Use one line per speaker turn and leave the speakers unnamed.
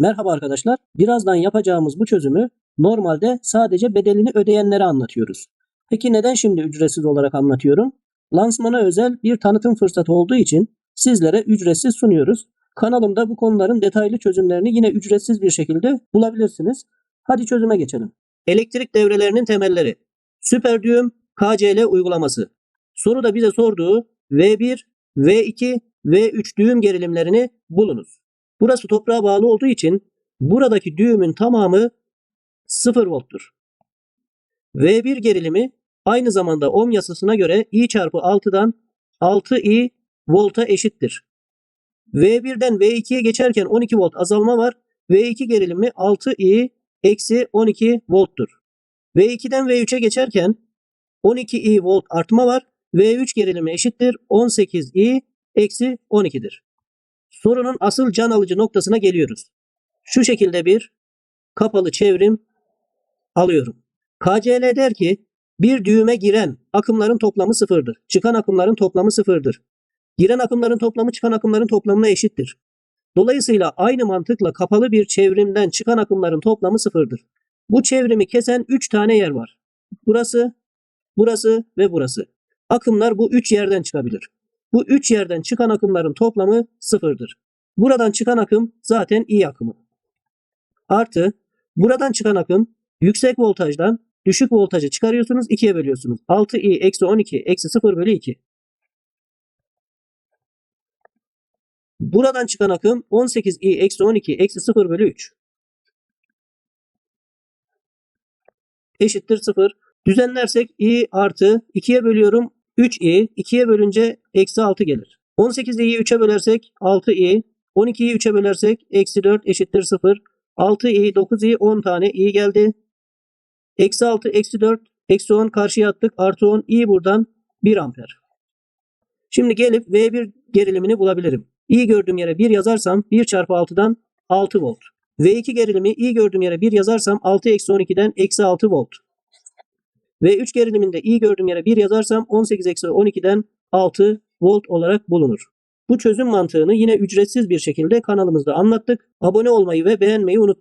Merhaba arkadaşlar. Birazdan yapacağımız bu çözümü normalde sadece bedelini ödeyenlere anlatıyoruz. Peki neden şimdi ücretsiz olarak anlatıyorum? Lansmana özel bir tanıtım fırsatı olduğu için sizlere ücretsiz sunuyoruz. Kanalımda bu konuların detaylı çözümlerini yine ücretsiz bir şekilde bulabilirsiniz. Hadi çözüme geçelim. Elektrik devrelerinin temelleri. Süper düğüm KCL uygulaması. Soruda bize sorduğu V1, V2, V3 düğüm gerilimlerini bulunuz. Burası toprağa bağlı olduğu için buradaki düğümün tamamı 0 volttur. V1 gerilimi aynı zamanda ohm yasasına göre I çarpı 6'dan 6I volta eşittir. V1'den V2'ye geçerken 12 volt azalma var. V2 gerilimi 6I eksi 12 volttur. V2'den V3'e geçerken 12I volt artma var. V3 gerilimi eşittir 18I eksi 12'dir. Sorunun asıl can alıcı noktasına geliyoruz. Şu şekilde bir kapalı çevrim alıyorum. KCL der ki bir düğüme giren akımların toplamı sıfırdır. Çıkan akımların toplamı sıfırdır. Giren akımların toplamı çıkan akımların toplamına eşittir. Dolayısıyla aynı mantıkla kapalı bir çevrimden çıkan akımların toplamı sıfırdır. Bu çevrimi kesen 3 tane yer var. Burası, burası ve burası. Akımlar bu 3 yerden çıkabilir. Bu 3 yerden çıkan akımların toplamı sıfırdır. Buradan çıkan akım zaten I akımı. Artı buradan çıkan akım yüksek voltajdan düşük voltajı çıkarıyorsunuz 2'ye bölüyorsunuz. 6I eksi 12 eksi 0 bölü 2. Buradan çıkan akım 18I eksi 12 eksi 0 bölü 3. Eşittir 0. Düzenlersek I artı 2'ye bölüyorum 3i 2'ye bölünce eksi 6 gelir. 18i'yi 3'e bölersek 6i, 12'yi 3'e bölersek eksi 4 eşittir 0. 6i, 9i 10 tane i geldi. Eksi 6, eksi 4, eksi 10 karşıya attık. Artı 10 i buradan 1 amper. Şimdi gelip V1 gerilimini bulabilirim. i gördüğüm yere 1 yazarsam 1 çarpı 6'dan 6 volt. V2 gerilimi i gördüğüm yere 1 yazarsam 6 eksi 12'den eksi 6 volt. Ve 3 geriliminde i gördüğüm yere 1 yazarsam 18 eksi 12'den 6 volt olarak bulunur. Bu çözüm mantığını yine ücretsiz bir şekilde kanalımızda anlattık. Abone olmayı ve beğenmeyi unutmayın.